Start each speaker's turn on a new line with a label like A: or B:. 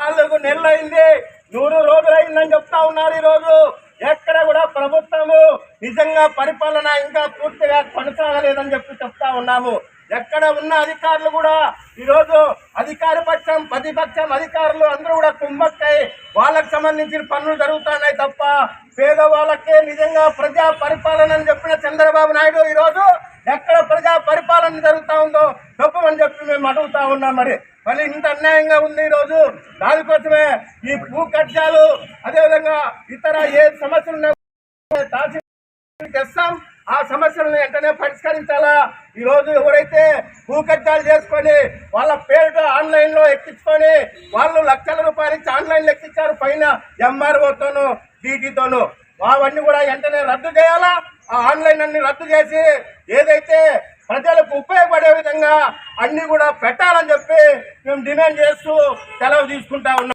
A: నాలుగు నెలలైంది. నూరు రోజులైందని చెప్తా ఉన్నారు ఈ రోజు ఎక్కడ నిజంగా పరిపాలన ఇంకా పూర్తిగా కొనసాగలేదని చెప్పి చెప్తా ఉన్నాము. ఎక్కడ ఉన్న అధికారులు కూడా ఈరోజు అధికార పక్షం ప్రతిపక్షం అధికారులు అందరూ కూడా కుమ్మక్కై వాళ్ళకు సంబంధించిన పనులు జరుగుతున్నాయి తప్ప పేదవాళ్ళకే నిజంగా ప్రజా పరిపాలన అని చెప్పిన చంద్రబాబు నాయుడు ఈరోజు ఎక్కడ ప్రజా పరిపాలన జరుగుతూ ఉందో చెప్పమని చెప్పి మేము అడుగుతా ఉన్నాం మరి. మరి ఇంత అన్యాయంగా ఉంది ఈరోజు. దానికోసమే ఈ భూ కబ్జాలు అదేవిధంగా ఇతర ఏ సమస్యలు ఉన్నా తెస్తాం ఆ సమస్యలను వెంటనే పరిష్కరించాలా? ఈ రోజు ఎవరైతే భూకట్టాలు చేసుకొని వాళ్ళ పేరుతో ఆన్లైన్లో ఎక్కించుకొని వాళ్ళు లక్షల రూపాయలు ఇచ్చి ఆన్లైన్లో ఎక్కించారు పైన ఎంఆర్ఓతోను డీటీతోను అవన్నీ కూడా వెంటనే రద్దు చేయాలా? ఆ ఆన్లైన్ అన్ని రద్దు చేసి ఏదైతే ప్రజలకు ఉపయోగపడే విధంగా అన్ని కూడా పెట్టాలని చెప్పి మేము డిమాండ్ చేస్తూ సెలవు తీసుకుంటా ఉన్నాం.